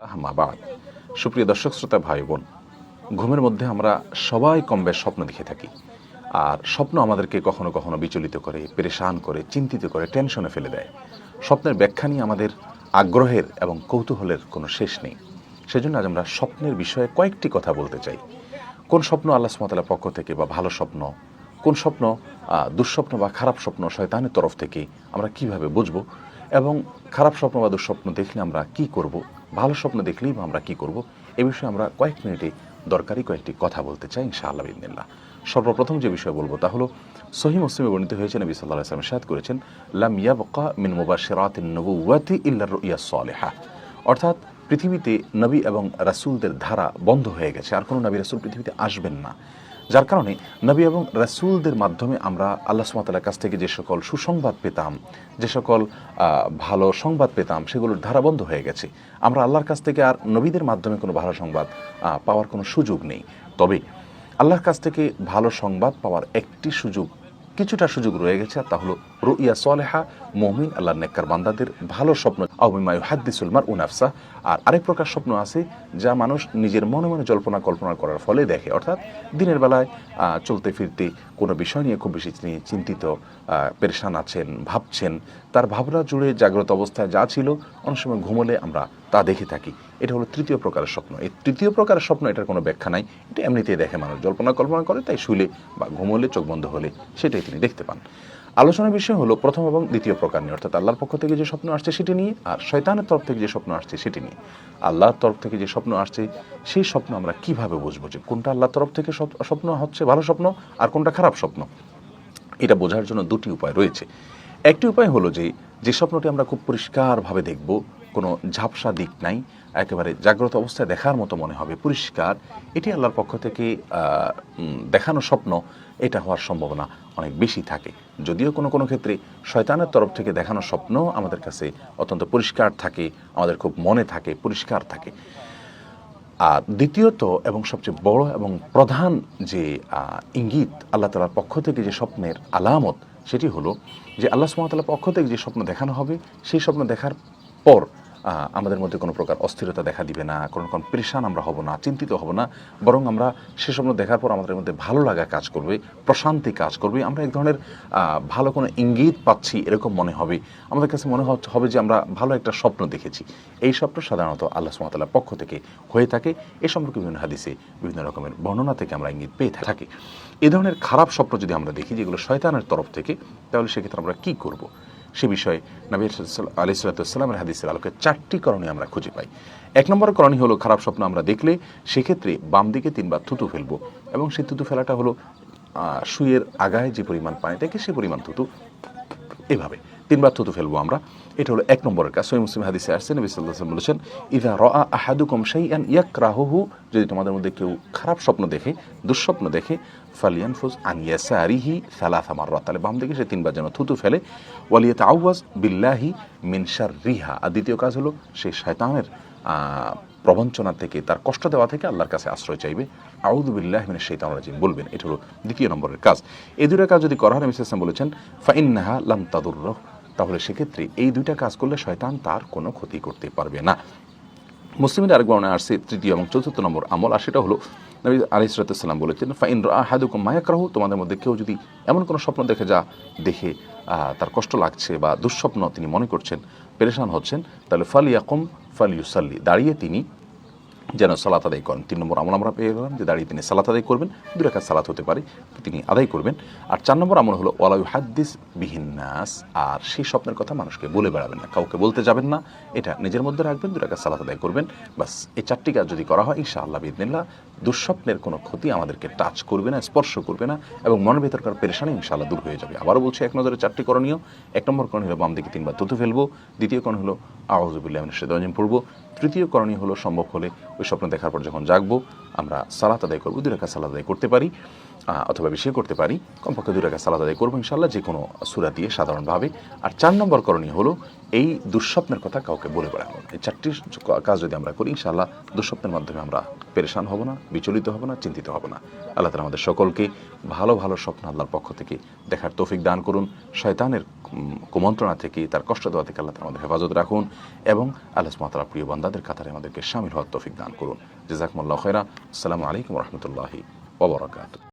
আহমাবাদ সুপ্রিয় দর্শক, শ্রোতা ভাই বোন, ঘুমের মধ্যে আমরা সবাই কম বেশ স্বপ্ন দেখে থাকি। আর স্বপ্ন আমাদেরকে কখনো কখনো বিচলিত করে, পেরেশান করে, চিন্তিত করে, টেনশনে ফেলে দেয়। স্বপ্নের ব্যাখ্যা নিয়ে আমাদের আগ্রহের এবং কৌতূহলের কোনো শেষ নেই। সেজন্য আজ আমরা স্বপ্নের বিষয়ে কয়েকটি কথা বলতে চাই। কোন স্বপ্ন আল্লাহ সুমতালার পক্ষ থেকে বা ভালো স্বপ্ন? কোন স্বপ্ন দুঃস্বপ্ন বা খারাপ স্বপ্ন শয়তানের তরফ থেকে আমরা কীভাবে বুঝব? এবং খারাপ স্বপ্ন বা দুঃস্বপ্ন দেখলে আমরা কি করব? ভালো স্বপ্ন দেখলেই বা আমরা কি করব? এ বিষয়ে আমরা কয়েক মিনিটে দরকারি কয়েকটি কথা বলতে চাই, ইনশাআল্লাহ বিদিনিল্লাহ সর্বপ্রথম যে বিষয় বলব তা হলো, সহি মুসলিমে বর্ণিত হয়েছে, নবী সাল্লাহ আসলাম সাদ করেছেন, লাম ইয়াবকা মিন মুবাশিরাতিন নবুওয়াতি ইল্লা রুইয়া সালেহা। অর্থাৎ পৃথিবীতে নবী এবং রাসূলদের ধারা বন্ধ হয়ে গেছে। আর কোনো নবী রাসূল পৃথিবীতে আসবেন না। যার কারণে নবী এবং রাসূলদের মাধ্যমে আমরা আল্লাহ সুমাতালার কাছ থেকে যে সকল সুসংবাদ পেতাম, যে সকল ভালো সংবাদ পেতাম, সেগুলোর ধারা বন্ধ হয়ে গেছে। আমরা আল্লাহর কাছ থেকে আর নবীদের মাধ্যমে কোনো ভালো সংবাদ পাওয়ার কোনো সুযোগ নেই। তবে আল্লাহর কাছ থেকে ভালো সংবাদ পাওয়ার একটি সুযোগ, কিছুটা সুযোগ রয়ে গেছে তা হলো রুইয়া সলেহা মমিন আল্লাহ নেককার বান্দাদের ভালো স্বপ্ন। আউমিমায়ু হাদ্দিসুল মার উনাফসা আর আরেক প্রকার স্বপ্ন আছে, যা মানুষ নিজের মনে মনে জল্পনা কল্পনা করার ফলে দেখে। অর্থাৎ দিনের বেলায় চলতে ফিরতে কোনো বিষয় নিয়ে খুব বেশি তিনি চিন্তিত পেরেশান আছেন, ভাবছেন। তার ভাবনা জুড়ে জাগ্রত অবস্থায় যা ছিল, অনেক সময় ঘুমলে আমরা তা দেখে থাকি। এটা হলো তৃতীয় প্রকারের স্বপ্ন। এই তৃতীয় প্রকারের স্বপ্ন, এটার কোনো ব্যাখ্যা নাই। এটা এমনিতেই দেখে মানুষ। জল্পনা কল্পনা করে, তাই শুলে বা ঘুমলে, চোখ বন্ধ হলে, সেটাই তিনি দেখতে পান। আলোচনার বিষয় হলো প্রথম এবং দ্বিতীয় প্রকার নিয়ে, অর্থাৎ আল্লাহর পক্ষ থেকে যে স্বপ্ন আসছে সেটি নিয়ে আর শয়তানের তরফ থেকে যে স্বপ্ন আসছে সেটি নিয়ে। আল্লাহর তরফ থেকে যে স্বপ্ন আসছে, সেই স্বপ্ন আমরা কীভাবে বুঝব যে কোনটা আল্লাহর তরফ থেকে স্বপ্ন হচ্ছে ভালো স্বপ্ন আর কোনটা খারাপ স্বপ্ন? এটা বোঝার জন্য দুটি উপায় রয়েছে। একটি উপায় হলো যে যে স্বপ্নটি আমরা খুব পরিষ্কারভাবে দেখব কোনো ঝাপসা দিক নাই, একেবারে জাগ্রত অবস্থায় দেখার মতো মনে হবে, পরিষ্কার। এটি আল্লাহর পক্ষ থেকে দেখানো স্বপ্ন, এটা হওয়ার সম্ভাবনা অনেক বেশি থাকে। যদিও কোনো কোনো ক্ষেত্রে শয়তানের তরফ থেকে দেখানো স্বপ্ন আমাদের কাছে অত্যন্ত পরিষ্কার থাকে, আমাদের খুব মনে থাকে, পরিষ্কার থাকে। আর দ্বিতীয়ত এবং সবচেয়ে বড় এবং প্রধান যে ইঙ্গিত আল্লাহ তালার পক্ষ থেকে যে স্বপ্নের আলামত, সেটি হলো যে আল্লাহ সুমতাল্লাহ পক্ষ থেকে যে স্বপ্ন দেখানো হবে, সেই স্বপ্ন দেখার পর আমাদের মধ্যে কোনো প্রকার অস্থিরতা দেখা দিবে না, কোনো রকম পরেশান আমরা হব না, চিন্তিত হব না, বরং আমরা সে স্বপ্ন দেখার পর আমাদের মধ্যে ভালো লাগা কাজ করবে, প্রশান্তি কাজ করবে। আমরা এক ধরনের ভালো কোনো ইঙ্গিত পাচ্ছি, এরকম মনে হবে। আমাদের কাছে মনে হবে যে আমরা ভালো একটা স্বপ্ন দেখেছি। এই স্বপ্ন সাধারণত আল্লাহ সুমতাল্লাহ পক্ষ থেকে হয়ে থাকে। এ সম্পর্কে বিভিন্ন হাদিসে বিভিন্ন রকমের বর্ণনা থেকে আমরা ইঙ্গিত পেয়ে থাকি। এ ধরনের খারাপ স্বপ্ন যদি আমরা দেখি, যেগুলো শয়তানের তরফ থেকে, তাহলে সেক্ষেত্রে আমরা কী করব? সে বিষয়ে নবী আলি সাল্লাতামের হাদিসের আলোকে চারটি করণে আমরা খুঁজে পাই। এক নম্বর করণীয় হলো, খারাপ স্বপ্ন আমরা দেখলে সেক্ষেত্রে বাম দিকে তিনবার থুতু ফেলব এবং সেই থুতু ফেলাটা হলো শুয়ের আগায় যে পরিমাণ পানি থাকে সে পরিমাণ থুতু। এভাবে। তিনবার থুতু ফেলব আমরা। এটা হলো এক নম্বরের কাজ। সহি মুসলিম হাদিসে আসছে, নবী ওয়াসাল্লাম বলেছেন ইদা রা আহাদুকুম শাইআন ইয়াকরাহুহু যদি তোমাদের মধ্যে কেউ খারাপ স্বপ্ন দেখে, দুঃস্বপ্ন দেখে, ফালিয়ানফুজ আন ইয়াসারিহি সালাসা মাররাত তাহলে বাম দিকে সে তিনবার যেন থুতু ফেলে। ওয়ালিয়াতাআওয়াজ বিল্লাহি মিন রিহা আর দ্বিতীয় কাজ হলো সেই শয়তানের প্রবঞ্চনা থেকে, তার কষ্ট দেওয়া থেকে আল্লাহর কাছে আশ্রয় চাইবে। আউদুবিল্লাহ মিনের শৈতান রাজিম বলবেন। এটা হলো দ্বিতীয় নম্বরের কাজ। এই দুটো কাজ যদি করা হয় ওয়াসাল্লাম বলেছেন, ফাইন্নাহা লাম তাদুররহ তাহলে সেক্ষেত্রে এই দুইটা কাজ করলে শয়তান তার কোনো ক্ষতি করতে পারবে না। মুসলিমের আরেক বর্ণায় আসছে, তৃতীয় এবং চতুর্থ নম্বর আমল, আর সেটা হলো, নবী আলি সালাম বলেছেন, ফাইন আহাদুকুম মায়াকরাহু তোমাদের মধ্যে কেউ যদি এমন কোনো স্বপ্ন দেখে যা দেখে তার কষ্ট লাগছে বা দুঃস্বপ্ন তিনি মনে করছেন, পেরেশান হচ্ছেন, তাহলে ফাল ইয়াকুম ফাল ইউসাল্লি দাঁড়িয়ে তিনি যেন সালাত আদায় করেন। তিন নম্বর আমল আমরা পেয়ে গেলাম যে দাঁড়িয়ে তিনি সালাত আদায় করবেন দু রেখা সালাত হতে পারে, তিনি আদায় করবেন। আর চার নম্বর আমল হলো ওয়ালাউ হাদ্দিস বিহিন্নাস আর সেই স্বপ্নের কথা মানুষকে বলে বেড়াবেন না, কাউকে বলতে যাবেন না, এটা নিজের মধ্যে রাখবেন দু রেখা সালাত আদায় করবেন বাস এই চারটি কাজ যদি করা হয়, ইনশাআল্লাহ বিদিনিল্লাহ দুঃস্বপ্নের কোনো ক্ষতি আমাদেরকে টাচ করবে না, স্পর্শ করবে না, এবং মনের ভেতরকার পেরেশানি ইনশাআল্লাহ দূর হয়ে যাবে। আবারও বলছি, এক নজরে চারটি করণীয়, এক নম্বর করণীয় হলো বাম দিকে তিনবার তুতু ফেলব, দ্বিতীয় করণ হলো আওয়াজুবিল্লাহ সেদিন পড়ব। তৃতীয় করণীয় হলো, সম্ভব হলে ওই স্বপ্ন দেখার পর যখন জাগবো, আমরা সালাত আদায় করব, দুই রেখা সালাত আদায় করতে পারি অথবা বেশি করতে পারি। কমপক্ষে দুই রেখা সালাত আদায় করব ইনশাল্লাহ যে কোনো সুরা দিয়ে সাধারণভাবে। আর চার নম্বর করণীয় হলো এই দুঃস্বপ্নের কথা কাউকে বলে বেড়াবো। এই চারটি কাজ যদি আমরা করি, ইনশাআল্লাহ দুঃস্বপ্নের মাধ্যমে আমরা পেরেশান হব না, বিচলিত হব না, চিন্তিত হব না। আল্লাহ তালা আমাদের সকলকে ভালো ভালো স্বপ্ন আল্লাহর পক্ষ থেকে দেখার তৌফিক দান করুন। শয়তানের কুমন্ত্রণা থেকে, তার কষ্ট দেওয়া থেকে আল্লাহ আমাদের হেফাজত রাখুন এবং আল্লাহ সুমাতালা প্রিয় বান্দাদের কাতারে আমাদেরকে সামিল হওয়ার তৌফিক দান করুন। জেজাকমুল্লাহ খৈরা আসসালামু আলাইকুম রহমতুল্লাহি ওবরাকাত